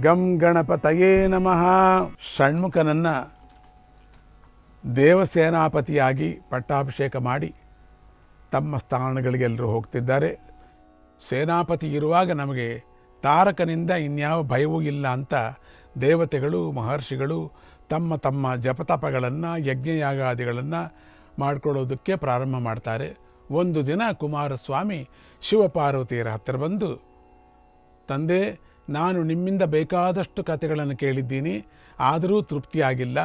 ಗಂ ಗಣಪತಯೇ ನಮಃ. ಷಣ್ಮುಖನನ್ನು ದೇವಸೇನಾಪತಿಯಾಗಿ ಪಟ್ಟಾಭಿಷೇಕ ಮಾಡಿ ತಮ್ಮ ಸ್ಥಾನಗಳಿಗೆಲ್ಲರೂ ಹೋಗ್ತಿದ್ದಾರೆ. ಸೇನಾಪತಿ ಇರುವಾಗ ನಮಗೆ ತಾರಕನಿಂದ ಇನ್ಯಾವ ಭಯವೂ ಇಲ್ಲ ಅಂತ ದೇವತೆಗಳು, ಮಹರ್ಷಿಗಳು ತಮ್ಮ ತಮ್ಮ ಜಪತಪಗಳನ್ನು, ಯಜ್ಞಯಾಗಾದಿಗಳನ್ನು ಮಾಡಿಕೊಳ್ಳೋದಕ್ಕೆ ಪ್ರಾರಂಭ ಮಾಡ್ತಾರೆ. ಒಂದು ದಿನ ಕುಮಾರಸ್ವಾಮಿ ಶಿವಪಾರ್ವತಿಯರ ಹತ್ತಿರ ಬಂದು, ತಂದೆ ನಾನು ನಿಮ್ಮಿಂದ ಬೇಕಾದಷ್ಟು ಕಥೆಗಳನ್ನು ಕೇಳಿದ್ದೀನಿ, ಆದರೂ ತೃಪ್ತಿಯಾಗಿಲ್ಲ.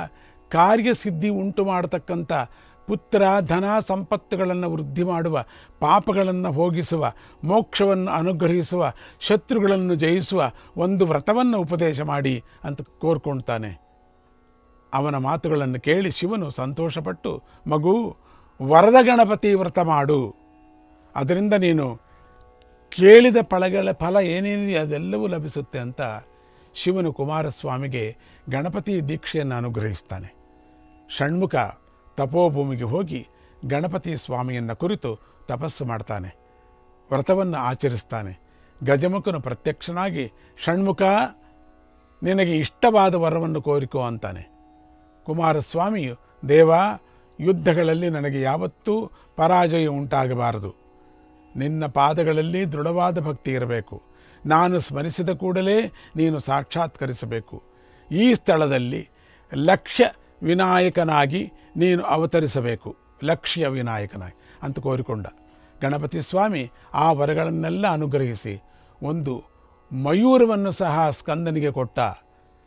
ಕಾರ್ಯಸಿದ್ಧಿ ಉಂಟು ಮಾಡತಕ್ಕಂಥ ಪುತ್ರ ಧನ ಸಂಪತ್ತುಗಳನ್ನು ವೃದ್ಧಿ ಮಾಡುವ, ಪಾಪಗಳನ್ನು ಹೋಗಿಸುವ, ಮೋಕ್ಷವನ್ನು ಅನುಗ್ರಹಿಸುವ, ಶತ್ರುಗಳನ್ನು ಜಯಿಸುವ ಒಂದು ವ್ರತವನ್ನು ಉಪದೇಶ ಮಾಡಿ ಅಂತ ಕೋರ್ಕೊಳ್ತಾನೆ ಅವನ ಮಾತುಗಳನ್ನು ಕೇಳಿ ಶಿವನು ಸಂತೋಷಪಟ್ಟು, ಮಗು ವರದ ಗಣಪತಿ ವ್ರತ ಮಾಡು. ಅದರಿಂದ ನೀನು ಕೇಳಿದ ಫಲಗಳ ಫಲ ಏನೇನಿದೆ ಅದೆಲ್ಲವೂ ಲಭಿಸುತ್ತೆ ಅಂತ ಶಿವನು ಕುಮಾರಸ್ವಾಮಿಗೆ ಗಣಪತಿ ದೀಕ್ಷೆಯನ್ನು ಅನುಗ್ರಹಿಸ್ತಾನೆ. ಷಣ್ಮುಖ ತಪೋಭೂಮಿಗೆ ಹೋಗಿ ಗಣಪತಿ ಸ್ವಾಮಿಯನ್ನು ಕುರಿತು ತಪಸ್ಸು ಮಾಡ್ತಾನೆ. ವ್ರತವನ್ನು ಆಚರಿಸ್ತಾನೆ. ಗಜಮುಖನು ಪ್ರತ್ಯಕ್ಷನಾಗಿ, ಷಣ್ಮುಖ, ನಿನಗೆ ಇಷ್ಟವಾದ ವರವನ್ನು ಕೋರಿಕೋ ಅಂತಾನೆ. ಕುಮಾರಸ್ವಾಮಿಯು, ದೇವ, ಯುದ್ಧಗಳಲ್ಲಿ ನನಗೆ ಯಾವತ್ತೂ ಪರಾಜಯ ಉಂಟಾಗಬಾರದು. ನಿನ್ನ ಪಾದಗಳಲ್ಲಿ ದೃಢವಾದ ಭಕ್ತಿ ಇರಬೇಕು. ನಾನು ಸ್ಮರಿಸಿದ ಕೂಡಲೇ ನೀನು ಸಾಕ್ಷಾತ್ಕರಿಸಬೇಕು. ಈ ಸ್ಥಳದಲ್ಲಿ ಲಕ್ಷ್ಯ ವಿನಾಯಕನಾಗಿ ನೀನು ಅವತರಿಸಬೇಕು. ಲಕ್ಷ್ಯ ವಿನಾಯಕನಾಗಿ ಅಂತ ಕೋರಿಕೊಂಡ. ಗಣಪತಿ ಸ್ವಾಮಿ ಆ ವರಗಳನ್ನೆಲ್ಲ ಅನುಗ್ರಹಿಸಿ ಒಂದು ಮಯೂರವನ್ನು ಸಹ ಸ್ಕಂದನಿಗೆ ಕೊಟ್ಟ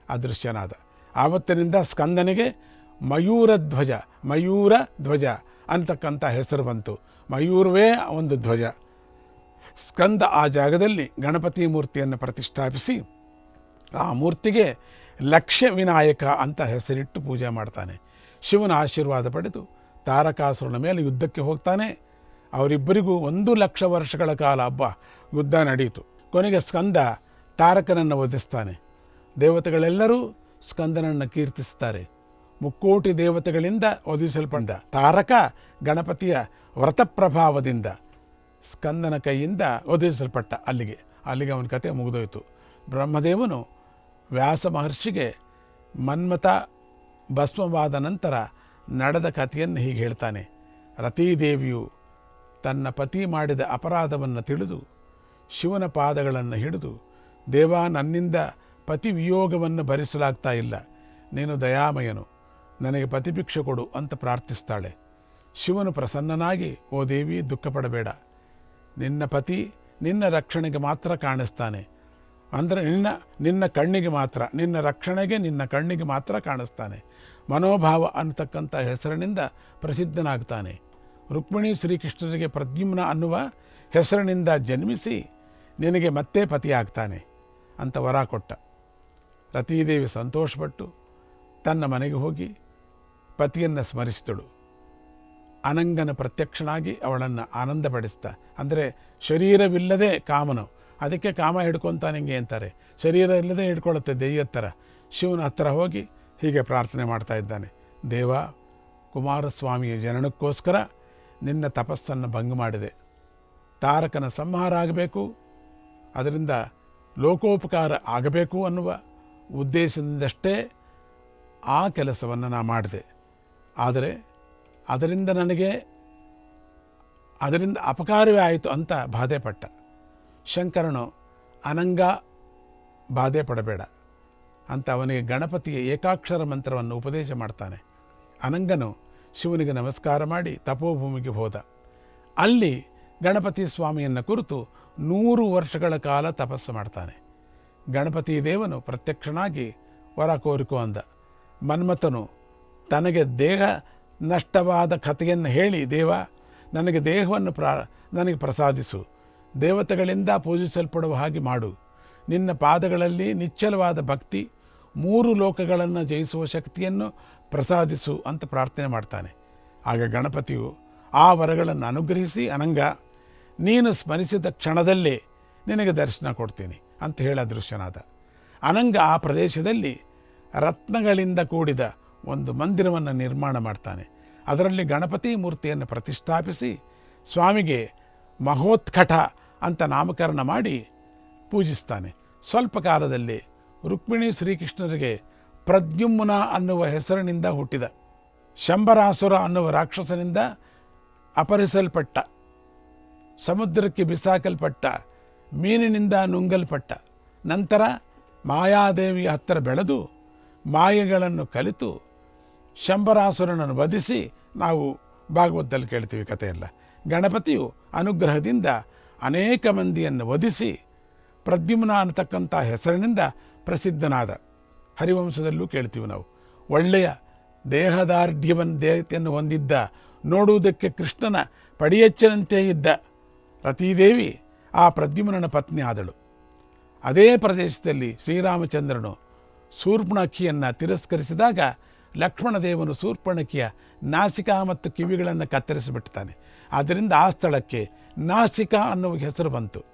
ಅದೃಶ್ಯನಾದ. ಆವತ್ತಿನಿಂದ ಸ್ಕಂದನಿಗೆ ಮಯೂರ ಧ್ವಜ ಮಯೂರ ಧ್ವಜ ಅಂತಕ್ಕಂಥ ಹೆಸರು ಬಂತು. ಮಯೂರವೇ ಒಂದು ಧ್ವಜ. ಸ್ಕಂದ ಆ ಜಾಗದಲ್ಲಿ ಗಣಪತಿ ಮೂರ್ತಿಯನ್ನು ಪ್ರತಿಷ್ಠಾಪಿಸಿ ಆ ಮೂರ್ತಿಗೆ ಲಕ್ಷ್ಯ ವಿನಾಯಕ ಅಂತ ಹೆಸರಿಟ್ಟು ಪೂಜೆ ಮಾಡ್ತಾನೆ. ಶಿವನ ಆಶೀರ್ವಾದ ಪಡೆದು ತಾರಕಾಸುರನ ಮೇಲೆ ಯುದ್ಧಕ್ಕೆ ಹೋಗ್ತಾನೆ. ಅವರಿಬ್ಬರಿಗೂ ಒಂದು ಲಕ್ಷ ವರ್ಷಗಳ ಕಾಲ ಹಬ್ಬ ಯುದ್ಧ ನಡೆಯಿತು. ಕೊನೆಗೆ ಸ್ಕಂದ ತಾರಕನನ್ನು ವಧಿಸ್ತಾನೆ. ದೇವತೆಗಳೆಲ್ಲರೂ ಸ್ಕಂದನನ್ನು ಕೀರ್ತಿಸ್ತಾರೆ. ಮುಕ್ಕೋಟಿ ದೇವತೆಗಳಿಂದ ಒದಿಸಲ್ಪಂದ ತಾರಕ ಗಣಪತಿಯ ವ್ರತ ಪ್ರಭಾವದಿಂದ ಸ್ಕಂದನ ಕೈಯಿಂದ ಒದಗಿಸಲ್ಪಟ್ಟ ಅಲ್ಲಿಗೆ. ಅಲ್ಲಿಗೆ ಅವನ ಕತೆ ಮುಗಿದೋಯಿತು. ಬ್ರಹ್ಮದೇವನು ವ್ಯಾಸ ಮಹರ್ಷಿಗೆ ಮನ್ಮಥ ಭಸ್ಮವಾದ ನಂತರ ನಡೆದ ಕಥೆಯನ್ನು ಹೀಗೆ ಹೇಳ್ತಾನೆ. ರತೀದೇವಿಯು ತನ್ನ ಪತಿ ಮಾಡಿದ ಅಪರಾಧವನ್ನು ತಿಳಿದು, ಶಿವನ ಪಾದಗಳನ್ನು ಹಿಡಿದು, ದೇವ ನನ್ನಿಂದ ಪತಿ ವಿಯೋಗವನ್ನು ಭರಿಸಲಾಗ್ತಾ ಇಲ್ಲ. ನೀನು ದಯಾಮಯನು. ನನಗೆ ಪತಿಭಿಕ್ಷೆ ಕೊಡು ಅಂತ ಪ್ರಾರ್ಥಿಸ್ತಾಳೆ. ಶಿವನು ಪ್ರಸನ್ನನಾಗಿ, ಓ ದೇವಿ, ದುಃಖಪಡಬೇಡ. ನಿನ್ನ ಪತಿ ನಿನ್ನ ರಕ್ಷಣೆಗೆ ಮಾತ್ರ ಕಾಣಿಸ್ತಾನೆ. ಅಂದರೆ ನಿನ್ನ ನಿನ್ನ ಕಣ್ಣಿಗೆ ಮಾತ್ರ, ನಿನ್ನ ರಕ್ಷಣೆಗೆ ನಿನ್ನ ಕಣ್ಣಿಗೆ ಮಾತ್ರ ಕಾಣಿಸ್ತಾನೆ. ಮನೋಭಾವ ಅನ್ನತಕ್ಕಂಥ ಹೆಸರಿನಿಂದ ಪ್ರಸಿದ್ಧನಾಗ್ತಾನೆ. ರುಕ್ಮಿಣಿ ಶ್ರೀಕೃಷ್ಣರಿಗೆ ಪ್ರದ್ಯುಮ್ನ ಅನ್ನುವ ಹೆಸರಿನಿಂದ ಜನ್ಮಿಸಿ ನಿನಗೆ ಮತ್ತೆ ಪತಿಯಾಗ್ತಾನೆ ಅಂತ ವರ ಕೊಟ್ಟ. ರತೀದೇವಿ ಸಂತೋಷಪಟ್ಟು ತನ್ನ ಮನೆಗೆ ಹೋಗಿ ಪತಿಯನ್ನು ಸ್ಮರಿಸಿದಳು. ಅನಂಗನ ಪ್ರತ್ಯಕ್ಷನಾಗಿ ಅವಳನ್ನು ಆನಂದಪಡಿಸ್ತಾ. ಅಂದರೆ ಶರೀರವಿಲ್ಲದೆ ಕಾಮನು. ಅದಕ್ಕೆ ಕಾಮ ಹಿಡ್ಕೊತಾನೆಂಗೆ ಅಂತಾರೆ. ಶರೀರ ಇಲ್ಲದೆ ಹಿಡ್ಕೊಳ್ಳುತ್ತೆ ದೆಯ್ಯತ್ತರ ಶಿವನ ಹತ್ರ ಹೋಗಿ ಹೀಗೆ ಪ್ರಾರ್ಥನೆ ಮಾಡ್ತಾ ಇದ್ದಾನೆ. ದೇವ ಕುಮಾರಸ್ವಾಮಿಯ ಜನನಕ್ಕೋಸ್ಕರ ನಿನ್ನ ತಪಸ್ಸನ್ನು ಭಂಗ ಮಾಡಿದೆ. ತಾರಕನ ಸಂಹಾರ ಆಗಬೇಕು. ಅದರಿಂದ ಲೋಕೋಪಕಾರ ಆಗಬೇಕು ಅನ್ನುವ ಉದ್ದೇಶದಿಂದಷ್ಟೇ ಆ ಕೆಲಸವನ್ನು ನಾ ಮಾಡಿದೆ. ಆದರೆ ಅದರಿಂದ ನನಗೆ, ಅದರಿಂದ ಅಪಕಾರವೇ ಆಯಿತು ಅಂತ ಬಾಧೆ ಪಟ್ಟ ಶಂಕರನು, ಅನಂಗ ಬಾಧೆ ಪಡಬೇಡ ಅಂತ ಅವನಿಗೆ ಗಣಪತಿಯ ಏಕಾಕ್ಷರ ಮಂತ್ರವನ್ನು ಉಪದೇಶ ಮಾಡ್ತಾನೆ. ಅನಂಗನು ಶಿವನಿಗೆ ನಮಸ್ಕಾರ ಮಾಡಿ ತಪೋಭೂಮಿಗೆ ಹೋದ. ಅಲ್ಲಿ ಗಣಪತಿ ಸ್ವಾಮಿಯನ್ನು ಕುರಿತು ನೂರು ವರ್ಷಗಳ ಕಾಲ ತಪಸ್ಸು ಮಾಡ್ತಾನೆ. ಗಣಪತಿ ದೇವನು ಪ್ರತ್ಯಕ್ಷನಾಗಿ ವರ ಕೋರಿಕೋ ಅಂದ. ಮನ್ಮಥನು ತನಗೆ ದೇಹ ನಷ್ಟವಾದ ಕಥೆಯನ್ನು ಹೇಳಿ, ದೇವ, ನನಗೆ ದೇಹವನ್ನು ಪ್ರಾ, ನನಗೆ ಪ್ರಸಾದಿಸು. ದೇವತೆಗಳಿಂದ ಪೂಜಿಸಲ್ಪಡುವ ಹಾಗೆ ಮಾಡು. ನಿನ್ನ ಪಾದಗಳಲ್ಲಿ ನಿಚ್ಚಲವಾದ ಭಕ್ತಿ, ಮೂರು ಲೋಕಗಳನ್ನು ಜಯಿಸುವ ಶಕ್ತಿಯನ್ನು ಪ್ರಸಾದಿಸು ಅಂತ ಪ್ರಾರ್ಥನೆ ಮಾಡ್ತಾನೆ. ಆಗ ಗಣಪತಿಯು ಆ ವರಗಳನ್ನು ಅನುಗ್ರಹಿಸಿ, ಅನಂಗ, ನೀನು ಸ್ಮರಿಸಿದ ಕ್ಷಣದಲ್ಲೇ ನಿನಗೆ ದರ್ಶನ ಕೊಡ್ತೀನಿ ಅಂತ ಹೇಳಿ ಅದೃಶ್ಯನಾದ ಅನಂಗ ಆ ಪ್ರದೇಶದಲ್ಲಿ ರತ್ನಗಳಿಂದ ಕೂಡಿದ ಒಂದು ಮಂದಿರವನ್ನು ನಿರ್ಮಾಣ ಮಾಡ್ತಾನೆ. ಅದರಲ್ಲಿ ಗಣಪತಿ ಮೂರ್ತಿಯನ್ನು ಪ್ರತಿಷ್ಠಾಪಿಸಿ ಸ್ವಾಮಿಗೆ ಮಹೋತ್ಕಟ ಅಂತ ನಾಮಕರಣ ಮಾಡಿ ಪೂಜಿಸ್ತಾನೆ. ಸ್ವಲ್ಪ ಕಾಲದಲ್ಲಿ ರುಕ್ಮಿಣಿ ಶ್ರೀಕೃಷ್ಣರಿಗೆ ಪ್ರದ್ಯುಮ್ನ ಅನ್ನುವ ಹೆಸರಿನಿಂದ ಹುಟ್ಟಿದ, ಶಂಬರಾಸುರ ಅನ್ನುವ ರಾಕ್ಷಸನಿಂದ ಅಪಹರಿಸಲ್ಪಟ್ಟ, ಸಮುದ್ರಕ್ಕೆ ಬಿಸಾಕಲ್ಪಟ್ಟ, ಮೀನಿನಿಂದ ನುಂಗಲ್ಪಟ್ಟ, ನಂತರ ಮಾಯಾದೇವಿಯ ಹತ್ತಿರ ಬೆಳೆದು ಮಾಯೆಗಳನ್ನು ಕಲಿತು ಶಂಬರಾಸುರನನ್ನು ವಧಿಸಿ ನಾವು ಭಾಗವತದಲ್ಲಿ ಕೇಳ್ತೀವಿ ಕಥೆಯೆಲ್ಲ. ಗಣಪತಿಯು ಅನುಗ್ರಹದಿಂದ ಅನೇಕ ಮಂದಿಯನ್ನು ವಧಿಸಿ ಪ್ರದ್ಯುಮ್ನ ಅನ್ನತಕ್ಕಂಥ ಹೆಸರಿನಿಂದ ಪ್ರಸಿದ್ಧನಾದ ಹರಿವಂಶದಲ್ಲೂ ಕೇಳ್ತೀವಿ ನಾವು. ಒಳ್ಳೆಯ ದೇಹದಾರ್ಢ್ಯವನ್ ದೇವತೆಯನ್ನು ಹೊಂದಿದ್ದ ನೋಡುವುದಕ್ಕೆ ಕೃಷ್ಣನ ಪಡಿಯಚ್ಚನಂತೆ ಇದ್ದ ರತೀದೇವಿ ಆ ಪ್ರದ್ಯುಮ್ನನ ಪತ್ನಿ ಆದಳು. ಅದೇ ಪ್ರದೇಶದಲ್ಲಿ ಶ್ರೀರಾಮಚಂದ್ರನು ಸೂರ್ಪಣಾಕ್ಷಿಯನ್ನು ತಿರಸ್ಕರಿಸಿದಾಗ ಲಕ್ಷ್ಮಣದೇವನು ಸೂರ್ಪಣಕಿಯ ನಾಸಿಕ ಮತ್ತು ಕಿವಿಗಳನ್ನು ಕತ್ತರಿಸಿಬಿಡ್ತಾನೆ. ಆದ್ದರಿಂದ ಆ ಸ್ಥಳಕ್ಕೆ ನಾಸಿಕ ಅನ್ನುವ ಹೆಸರು ಬಂತು.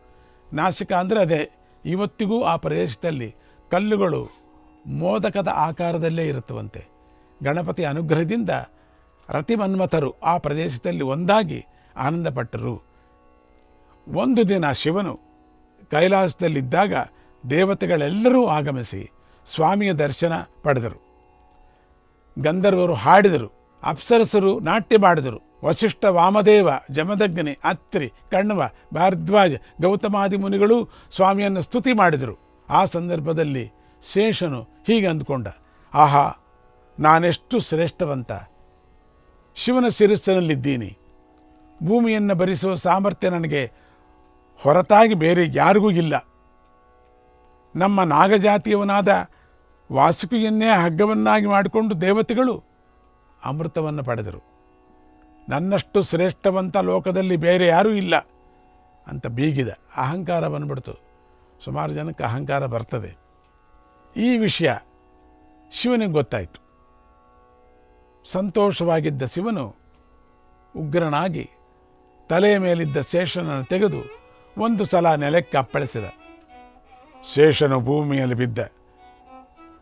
ನಾಸಿಕ ಅಂದರೆ ಅದೇ, ಇವತ್ತಿಗೂ ಆ ಪ್ರದೇಶದಲ್ಲಿ ಕಲ್ಲುಗಳು ಮೋದಕದ ಆಕಾರದಲ್ಲೇ ಇರುತ್ತವಂತೆ. ಗಣಪತಿ ಅನುಗ್ರಹದಿಂದ ರತಿಮನ್ಮಥರು ಆ ಪ್ರದೇಶದಲ್ಲಿ ಒಂದಾಗಿ ಆನಂದಪಟ್ಟರು. ಒಂದು ದಿನ ಶಿವನು ಕೈಲಾಸದಲ್ಲಿದ್ದಾಗ ದೇವತೆಗಳೆಲ್ಲರೂ ಆಗಮಿಸಿ ಸ್ವಾಮಿಯ ದರ್ಶನ ಪಡೆದರು. ಗಂಧರ್ವರು ಹಾಡಿದರು, ಅಪ್ಸರಸರು ನಾಟ್ಯ ಮಾಡಿದರು. ವಸಿಷ್ಠ ವಾಮದೇವ, ಜಮದಗ್ನಿ, ಅತ್ರಿ, ಕಣ್ವ, ಭಾರದ್ವಾಜ, ಗೌತಮಾದಿ ಮುನಿಗಳು ಸ್ವಾಮಿಯನ್ನು ಸ್ತುತಿ ಮಾಡಿದರು. ಆ ಸಂದರ್ಭದಲ್ಲಿ ಶೇಷನು ಹೀಗೆ ಅಂದುಕೊಂಡ, ಆಹಾ, ನಾನೆಷ್ಟು ಶ್ರೇಷ್ಠವಂತ. ಶಿವನ ಶಿರಸ್ಸಿನಲ್ಲಿದ್ದೀನಿ. ಭೂಮಿಯನ್ನು ಭರಿಸುವ ಸಾಮರ್ಥ್ಯ ನನಗೆ ಹೊರತಾಗಿ ಬೇರೆ ಯಾರಿಗೂ ಇಲ್ಲ. ನಮ್ಮ ನಾಗಜಾತಿಯವನಾದ ವಾಸುಕಿಯನ್ನೇ ಹಗ್ಗವನ್ನಾಗಿ ಮಾಡಿಕೊಂಡು ದೇವತೆಗಳು ಅಮೃತವನ್ನು ಪಡೆದರು. ನನ್ನಷ್ಟು ಶ್ರೇಷ್ಠವಂತ ಲೋಕದಲ್ಲಿ ಬೇರೆ ಯಾರೂ ಇಲ್ಲ ಅಂತ ಬೀಗಿದ. ಅಹಂಕಾರ ಬಂದ್ಬಿಡ್ತು. ಸುಮಾರು ಜನಕ್ಕೆ ಅಹಂಕಾರ ಬರ್ತದೆ. ಈ ವಿಷಯ ಶಿವನಿಗೆ ಗೊತ್ತಾಯಿತು. ಸಂತೋಷವಾಗಿದ್ದ ಶಿವನು ಉಗ್ರನಾಗಿ ತಲೆಯ ಮೇಲಿದ್ದ ಶೇಷನನ್ನು ತೆಗೆದು ಒಂದು ಸಲ ನೆಲಕ್ಕೆ ಅಪ್ಪಳಿಸಿದ. ಶೇಷನು ಭೂಮಿಯಲ್ಲಿ ಬಿದ್ದ.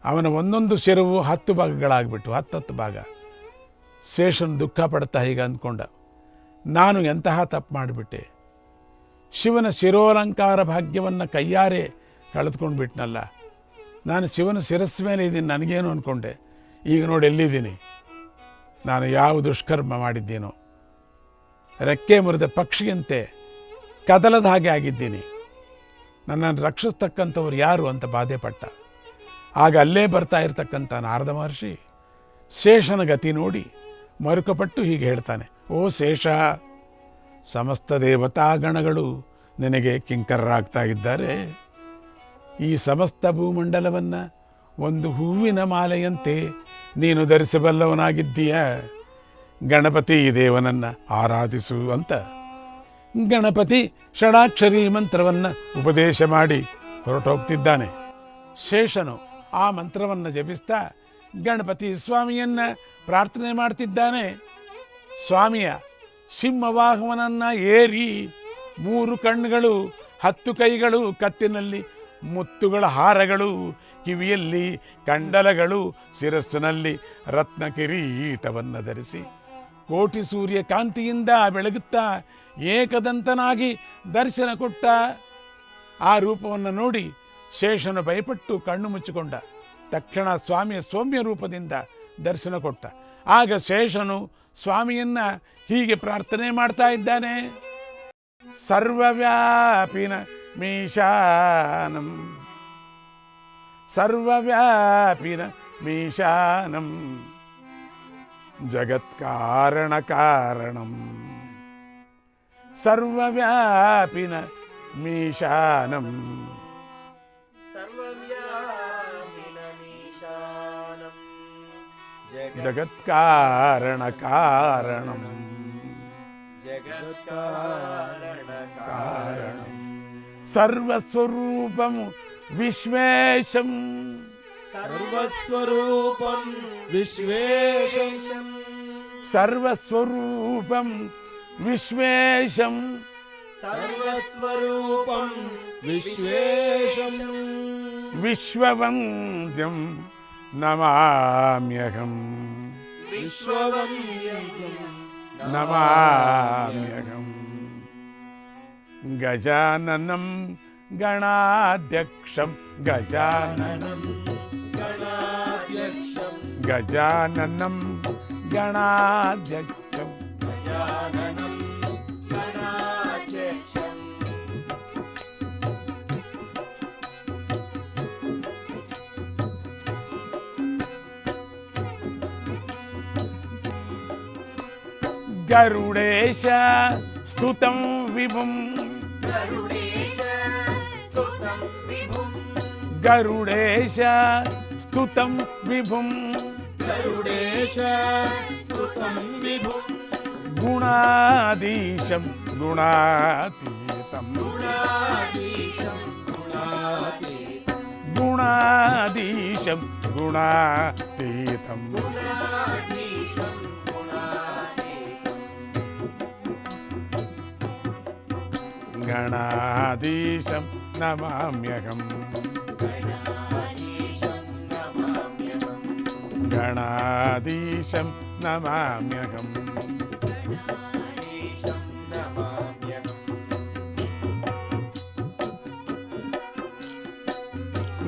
ಅವನ ಒಂದೊಂದು ಶಿರವು ಹತ್ತು ಭಾಗಗಳಾಗ್ಬಿಟ್ಟು ಹತ್ತತ್ತು ಭಾಗ. ಶೇಷನ್ ದುಃಖ ಪಡ್ತಾ ಹೀಗೆ ಅಂದ್ಕೊಂಡ, ನಾನು ಎಂತಹ ತಪ್ಪು ಮಾಡಿಬಿಟ್ಟೆ? ಶಿವನ ಶಿರೋಲಂಕಾರ ಭಾಗ್ಯವನ್ನು ಕೈಯಾರೆ ಕಳೆದುಕೊಂಡು ಬಿಟ್ನಲ್ಲ, ನಾನು ಶಿವನ ಶಿರಸ್ ಮೇಲೆ ಇದ್ದೀನಿ, ನನಗೇನು ಅಂದ್ಕೊಂಡೆ ಈಗ ನೋಡಿ ಎಲ್ಲಿದ್ದೀನಿ? ನಾನು ಯಾವ ದುಷ್ಕರ್ಮ ಮಾಡಿದ್ದೀನೋ? ರೆಕ್ಕೆ ಮುರಿದ ಪಕ್ಷಿಯಂತೆ ಕದಲದ ಹಾಗೆ ಆಗಿದ್ದೀನಿ. ನನ್ನನ್ನು ರಕ್ಷಿಸ್ತಕ್ಕಂಥವ್ರು ಯಾರು ಅಂತ ಬಾಧೆ ಪಟ್ಟ ಆಗ ಅಲ್ಲೇ ಬರ್ತಾ ಇರತಕ್ಕಂಥ ನಾರದ ಮಹರ್ಷಿ ಶೇಷನ ಗತಿ ನೋಡಿ ಮರುಕಪಟ್ಟು ಹೀಗೆ ಹೇಳ್ತಾನೆ, ಓ ಶೇಷ, ಸಮಸ್ತ ದೇವತಾಗಣಗಳು ನಿನಗೆ ಕಿಂಕರ್ರಾಗ್ತಾ ಇದ್ದಾರೆ. ಈ ಸಮಸ್ತ ಭೂಮಂಡಲವನ್ನು ಒಂದು ಹೂವಿನ ಮಾಲೆಯಂತೆ ನೀನು ಧರಿಸಬಲ್ಲವನಾಗಿದ್ದೀಯ. ಗಣಪತಿ ಈ ದೇವನನ್ನು ಆರಾಧಿಸು ಅಂತ ಗಣಪತಿ ಷಡಾಕ್ಷರಿ ಮಂತ್ರವನ್ನು ಉಪದೇಶ ಮಾಡಿ ಹೊರಟೋಗ್ತಿದ್ದಾನೆ. ಶೇಷನು ಆ ಮಂತ್ರವನ್ನು ಜಪಿಸ್ತಾ ಗಣಪತಿ ಸ್ವಾಮಿಯನ್ನ ಪ್ರಾರ್ಥನೆ ಮಾಡ್ತಿದ್ದಾನೆ. ಸ್ವಾಮಿಯ, ಸಿಂಹವಾಹವನನ್ನ ಏರಿ ಮೂರು ಕಣ್ಣುಗಳು, ಹತ್ತು ಕೈಗಳು, ಕತ್ತಿನಲ್ಲಿ ಮುತ್ತುಗಳ ಹಾರಗಳು, ಕಿವಿಯಲ್ಲಿ ಕಂಡಲಗಳು, ಶಿರಸ್ಸಿನಲ್ಲಿ ರತ್ನ ಕಿರೀಟವನ್ನು ಧರಿಸಿ ಕೋಟಿ ಸೂರ್ಯ ಕಾಂತಿಯಿಂದ ಬೆಳಗುತ್ತಾ ಏಕದಂತನಾಗಿ ದರ್ಶನ ಕೊಟ್ಟ ಆ ರೂಪವನ್ನು ನೋಡಿ ಶೇಷನು ಭಯಪಟ್ಟು ಕಣ್ಣು ಮುಚ್ಚಿಕೊಂಡ ತಕ್ಷಣ ಸ್ವಾಮಿಯ ಸೌಮ್ಯ ರೂಪದಿಂದ ದರ್ಶನ ಕೊಟ್ಟ ಆಗ ಶೇಷನು ಸ್ವಾಮಿಯನ್ನ ಹೀಗೆ ಪ್ರಾರ್ಥನೆ ಮಾಡ್ತಾ ಇದ್ದಾನೆ ಸರ್ವವ್ಯಾಪಿನ ಮೀಶಾನಂ ಸರ್ವವ್ಯಾಪಿನ ಮೀಶಾನಂ ಜಗತ್ಕಾರಣ ಕಾರಣಂ ಸರ್ವವ್ಯಾಪಿನ ಮೀಶಾನಂ जगत्कारणकारणं जगत्कारणकारणं सर्वस्वरूपं विश्वेशं सर्वस्वरूपं विश्वेशं सर्वस्वरूपं विश्वेशं सर्वस्वरूपं विश्वेशं विश्ववन्द्यम् നമാമ്യഹം നമാമ്യഹം ഗജാനനം ഗണാധ്യക്ഷം ഗജാനനം ഗജാനനം ഗണാധ്യക്ഷം గరుడేశ స్థుతం విభుం. గరుడేశ స్థుతం విభుం. గుణాదీశం గుణాతీతం. గుణాదీశం గుణాతీతం. गणाधीशं नमाम्यहम् गणाधीशं नमाम्यहम्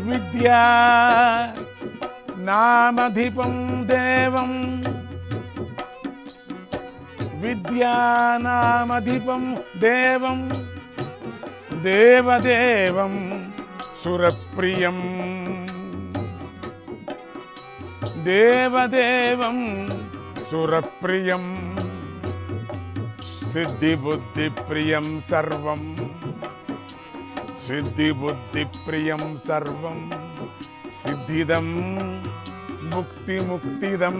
विद्या नामधिपं देवम् विद्यानामधिपं देवम् ദേവദേവം സുരപ്രിയം. ദേവദേവം സുരപ്രിയം. സിദ്ധിബുദ്ധിപ്രിയം സർവം. സിദ്ധിബുദ്ധിപ്രിയം സർവം. സിദ്ധിതം മുക്തിമുക്തിതം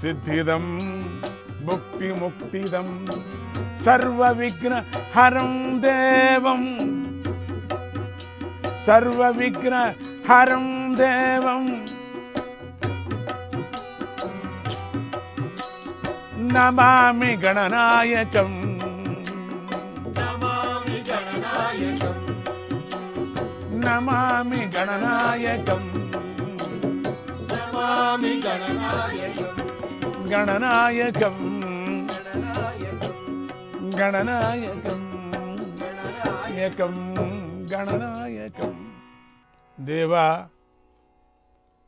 സിദ്ധിതം മുക്തിമുക്തിതം సర్వవిఘ్నహరం దేవం. సర్వవిఘ్నహరం దేవం. నమామి గణనాయకం నమామి గణనాయకం నమామి గణనాయకం గణనాయకం ಗಣನಾಯಕಂ ಗಣನಾಯಕಂ ಗಣನಾಯಕಂ. ದೇವ,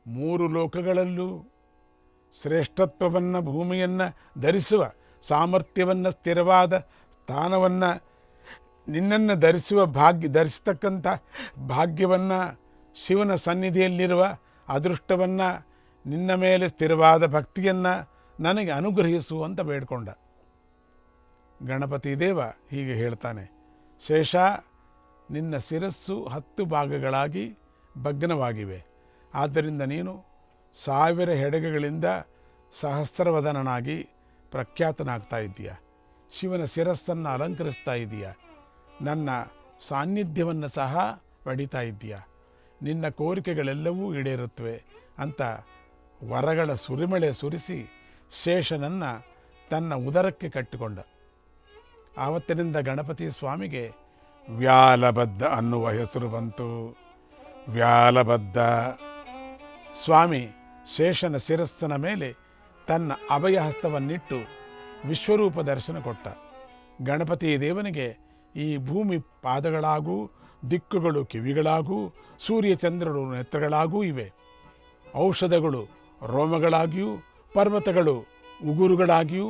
ಮೂರು ಲೋಕಗಳಲ್ಲೂ ಶ್ರೇಷ್ಠತ್ವವನ್ನು, ಭೂಮಿಯನ್ನು ಧರಿಸುವ, ಸಾಮರ್ಥ್ಯವನ್ನು, ಸ್ಥಿರವಾದ ಸ್ಥಾನವನ್ನು, ನಿನ್ನನ್ನು ಧರಿಸುವ ಭಾಗ್ಯ, ಧರಿಸತಕ್ಕಂಥ ಭಾಗ್ಯವನ್ನು ಶಿವನ ಸನ್ನಿಧಿಯಲ್ಲಿರುವ ಅದೃಷ್ಟವನ್ನು ನಿನ್ನ ಮೇಲೆ ಸ್ಥಿರವಾದ ಭಕ್ತಿಯನ್ನು ನನಗೆ ಅನುಗ್ರಹಿಸು ಅಂತ ಬೇಡ್ಕೊಂಡ. ಗಣಪತಿ ದೇವ ಹೀಗೆ ಹೇಳ್ತಾನೆ, ಶೇಷ, ನಿನ್ನ ಶಿರಸ್ಸು ಹತ್ತು ಭಾಗಗಳಾಗಿ ಭಗ್ನವಾಗಿವೆ. ಆದ್ದರಿಂದ ನೀನು ಸಾವಿರ ಹೆಡಗೆಗಳಿಂದ ಸಹಸ್ರವದನನಾಗಿ ಪ್ರಖ್ಯಾತನಾಗ್ತಾ ಇದ್ದೀಯ. ಶಿವನ ಶಿರಸ್ಸನ್ನು ಅಲಂಕರಿಸ್ತಾ ಇದ್ದೀಯ. ನನ್ನ ಸಾನ್ನಿಧ್ಯವನ್ನು ಸಹ ಪಡಿತಾ ಇದ್ದೀಯ. ನಿನ್ನ ಕೋರಿಕೆಗಳೆಲ್ಲವೂ ಈಡೇರುತ್ತವೆ ಅಂತ ವರಗಳ ಸುರಿಮಳೆ ಸುರಿಸಿ ಶೇಷನನ್ನು ತನ್ನ ಉದರಕ್ಕೆ ಕಟ್ಟಿಕೊಂಡ. ಆವತ್ತಿನಿಂದ ಗಣಪತಿ ಸ್ವಾಮಿಗೆ ವ್ಯಾಲಬದ್ಧ ಅನ್ನುವ ಹೆಸರು ಬಂತು. ವ್ಯಾಲಬದ್ಧ ಸ್ವಾಮಿ ಶೇಷನ ಶಿರಸ್ಸನ ಮೇಲೆ ತನ್ನ ಅಭಯ ಹಸ್ತವನ್ನಿಟ್ಟು ವಿಶ್ವರೂಪ ದರ್ಶನ ಕೊಟ್ಟ. ಗಣಪತಿ ದೇವನಿಗೆ ಈ ಭೂಮಿ ಪಾದಗಳಾಗೂ, ದಿಕ್ಕುಗಳು ಕಿವಿಗಳಾಗೂ ಸೂರ್ಯಚಂದ್ರರು ನೇತ್ರಗಳಾಗೂ ಇವೆ. ಔಷಧಗಳು ರೋಮಗಳಾಗಿಯೂ, ಪರ್ವತಗಳು ಉಗುರುಗಳಾಗಿಯೂ,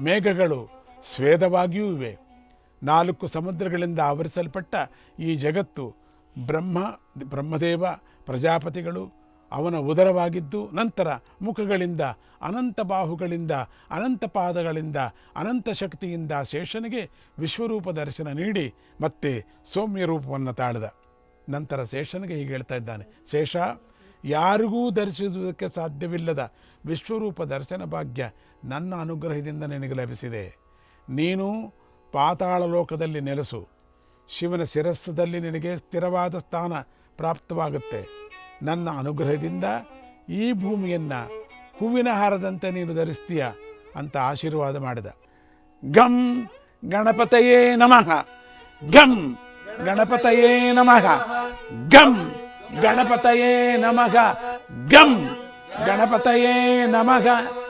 ಮೇಘಗಳು ಸ್ವೇದವಾಗಿಯೂ ಇವೆ. ನಾಲ್ಕು ಸಮುದ್ರಗಳಿಂದ ಆವರಿಸಲ್ಪಟ್ಟ ಈ ಜಗತ್ತು ಬ್ರಹ್ಮ, ಬ್ರಹ್ಮದೇವ, ಪ್ರಜಾಪತಿಗಳು, ಅವನ ಉದರವಾಗಿದ್ದು ನಂತರ ಮುಖಗಳಿಂದ, ಅನಂತ ಬಾಹುಗಳಿಂದ, ಅನಂತ ಪಾದಗಳಿಂದ, ಅನಂತ ಶಕ್ತಿಯಿಂದ ಶೇಷನಿಗೆ ವಿಶ್ವರೂಪ ದರ್ಶನ ನೀಡಿ ಮತ್ತೆ ಸೌಮ್ಯ ರೂಪವನ್ನು ತಾಳಿದ. ನಂತರ ಶೇಷನಿಗೆ ಹೀಗೆ ಹೇಳ್ತಾ ಇದ್ದಾನೆ, ಶೇಷ, ಯಾರಿಗೂ ದರ್ಶಿಸುವುದಕ್ಕೆ ಸಾಧ್ಯವಿಲ್ಲದ ವಿಶ್ವರೂಪ ದರ್ಶನ ಭಾಗ್ಯ ನನ್ನ ಅನುಗ್ರಹದಿಂದ ನಿನಗೆ ಲಭಿಸಿದೆ. ನೀನು ಪಾತಾಳ ಲೋಕದಲ್ಲಿ ನೆಲೆಸು. ಶಿವನ ಶಿರಸ್ಸದಲ್ಲಿ ನಿನಗೆ ಸ್ಥಿರವಾದ ಸ್ಥಾನ ಪ್ರಾಪ್ತವಾಗುತ್ತೆ. ನನ್ನ ಅನುಗ್ರಹದಿಂದ ಈ ಭೂಮಿಯನ್ನು ಹೂವಿನ ಹಾರದಂತೆ ನೀನು ಧರಿಸ್ತೀಯ ಅಂತ ಆಶೀರ್ವಾದ ಮಾಡಿದ. ಗಂ ಗಣಪತಯೇ ನಮಃ. ಗಂ ಗಣಪತಯೇ ನಮಃ. ಗಂ ಗಣಪತಯೇ ನಮಃ. ಗಂ ಗಣಪತಯೇ ನಮಃ.